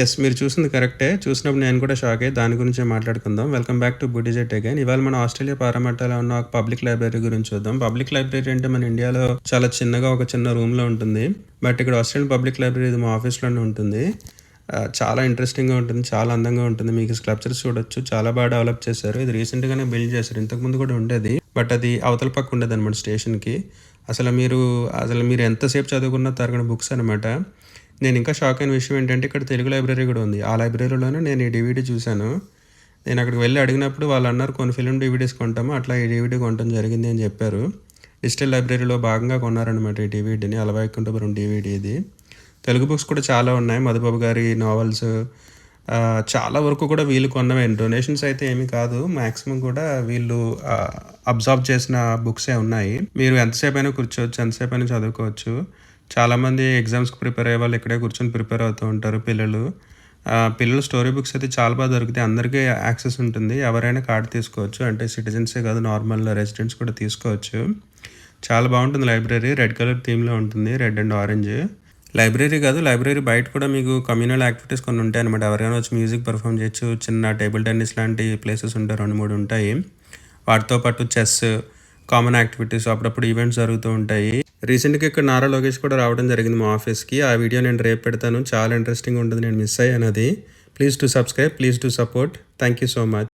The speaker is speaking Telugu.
ఎస్ మీరు చూసింది కరెక్టే చూసినప్పుడు నేను కూడా షాక్ అయ్యి దాని గురించే మాట్లాడుకుందాం. Welcome back to budget again ఇవాళ మన ఆస్ట్రేలియా పారామట్టలో ఉన్న ఒక పబ్లిక్ లైబ్రరీ గురించి చూద్దాం. పబ్లిక్ లైబ్రరీ అంటే మన ఇండియాలో చాలా చిన్నగా ఒక చిన్న రూమ్లో ఉంటుంది. బట్ ఇక్కడ ఆస్ట్రేలియన్ పబ్లిక్ లైబ్రరీ ఇది మా ఆఫీస్లోనే ఉంటుంది. చాలా ఇంట్రెస్టింగ్గా ఉంటుంది చాలా అందంగా ఉంటుంది. మీకు స్కల్ప్చర్స్ చూడొచ్చు. చాలా బాగా డెవలప్ చేశారు. ఇది రీసెంట్గానే బిల్డ్ చేశారు. ఇంతకుముందు కూడా ఉండేది. బట్ అది అవతల పక్క ఉండేది అనమాట స్టేషన్కి అసలు మీరు అసలు మీరు ఎంతసేపు చదువుకున్న తరగని బుక్స్ అనమాట నేను ఇంకా షాక్ అయిన విషయం ఏంటంటే ఇక్కడ తెలుగు లైబ్రరీ కూడా ఉంది. ఆ లైబ్రరీలోనే నేను ఈ డివిడీ చూశాను. నేను అక్కడికి వెళ్ళి అడిగినప్పుడు వాళ్ళు అన్నారు కొన్ని ఫిలిం డివిడీస్ కొంటాము అట్లా ఈ డివిడీ కొనడం జరిగింది అని చెప్పారు. డిజిటల్ లైబ్రరీలో భాగంగా కొన్నారనమాట ఈ డివిడీని. అలవైకుంఠపురం డివిడీ ఇది. తెలుగు బుక్స్ కూడా చాలా ఉన్నాయి. మధుబాబు గారి నావల్స్ చాలా వరకు కూడా వీళ్ళు కొన్నవే. డొనేషన్స్ అయితే ఏమీ కాదు. మ్యాక్సిమం కూడా వీళ్ళు అబ్జర్వ్ చేసిన బుక్సే ఉన్నాయి. మీరు ఎంతసేపు అయినా కూర్చోవచ్చు ఎంతసేపు అయినా చదువుకోవచ్చు. చాలామంది ఎగ్జామ్స్కి ప్రిపేర్ అయ్యే వాళ్ళు ఇక్కడే కూర్చొని ప్రిపేర్ అవుతూ ఉంటారు పిల్లలు. పిల్లలు పిల్లల స్టోరీ బుక్స్ అయితే చాలా బాగా దొరుకుతాయి. అందరికీ యాక్సెస్ ఉంటుంది. ఎవరైనా కార్డు తీసుకోవచ్చు. అంటే సిటిజన్సే కాదు నార్మల్ రెసిడెంట్స్ కూడా తీసుకోవచ్చు. చాలా బాగుంటుంది లైబ్రరీ. రెడ్ కలర్ థీమ్లో ఉంటుంది. రెడ్ అండ్ ఆరెంజ్ లైబ్రరీ కాదు లైబ్రరీ బయట కూడా మీకు కమ్యూనల్ యాక్టివిటీస్ కొన్ని ఉంటాయి అనమాట ఎవరైనా వచ్చి మ్యూజిక్ పర్ఫామ్ చేయొచ్చు. చిన్న టేబుల్ టెన్నిస్ లాంటి ప్లేసెస్ ఉంటాయి. రెండు మూడు ఉంటాయి. వాటితో పాటు చెస్ కామన్ యాక్టివిటీస్ అప్పుడప్పుడు ఈవెంట్స్ జరుగుతూ ఉంటాయి. రీసెంట్గా ఇక్కడ నారా లోకేష్ కూడా రావడం జరిగింది మా ఆఫీస్కి. ఆ వీడియో నేను రేపు పెడతాను. చాలా ఇంట్రెస్టింగ్ ఉంటుంది. నేను మిస్ అయ్యాను అది. Please to subscribe please to support. Thank you so much.